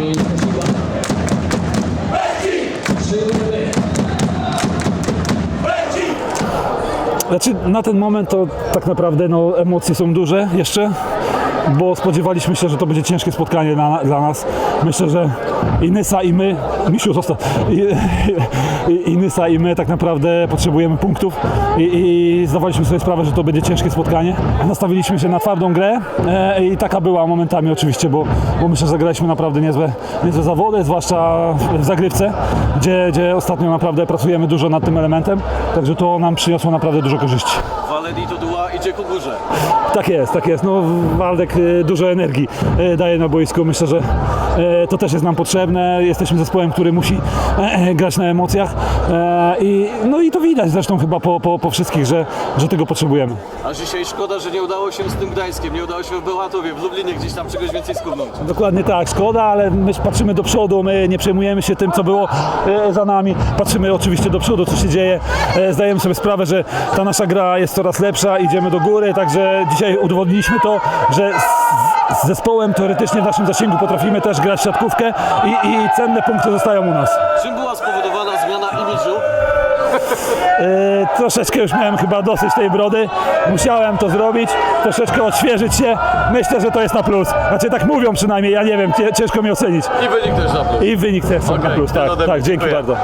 mean, Znaczy, na ten moment to tak naprawdę no, emocje są duże jeszcze, bo spodziewaliśmy się, że to będzie ciężkie spotkanie dla, dla nas. Myślę, że i Nysa i my, Misiu został, i, i, i my tak naprawdę potrzebujemy punktów i, i zdawaliśmy sobie sprawę, że to będzie ciężkie spotkanie. Nastawiliśmy się na twardą grę e, i taka była momentami oczywiście, bo, bo myślę, że zagraliśmy naprawdę niezłe, niezłe zawody, zwłaszcza w zagrywce, gdzie, gdzie ostatnio naprawdę pracujemy dużo nad tym elementem, także to nam przyniosło naprawdę dużo korzyści. Waledi to duła idzie ku górze. Tak jest, tak jest. No, Waldek e, dużo energii e, daje na boisku. Myślę, że to też jest nam potrzebne. Jesteśmy zespołem, który musi e, e, grać na emocjach. E, i, no i to widać zresztą chyba po, po, po wszystkich, że, że tego potrzebujemy. A dzisiaj szkoda, że nie udało się z tym Gdańskiem, nie udało się w Bełchatowie, w Lublinie gdzieś tam czegoś więcej skubnąć. Dokładnie tak, szkoda, ale my patrzymy do przodu, my nie przejmujemy się tym, co było e, za nami. Patrzymy oczywiście do przodu, co się dzieje. E, Zdajemy sobie sprawę, że ta nasza gra jest coraz lepsza, idziemy do góry, także dzisiaj udowodniliśmy to, że z, zespołem teoretycznie w naszym zasięgu potrafimy też grać w siatkówkę i, i cenne punkty zostają u nas. Czym była spowodowana zmiana imidżu? E, troszeczkę już miałem chyba dosyć tej brody, musiałem to zrobić, troszeczkę odświeżyć się. Myślę, że to jest na plus. Znaczy tak mówią przynajmniej, ja nie wiem, cie- ciężko mi ocenić. I wynik też na plus. I wynik też jest na Okej, plus, tak, ode mnie. tak, dzięki Dziękuję. bardzo.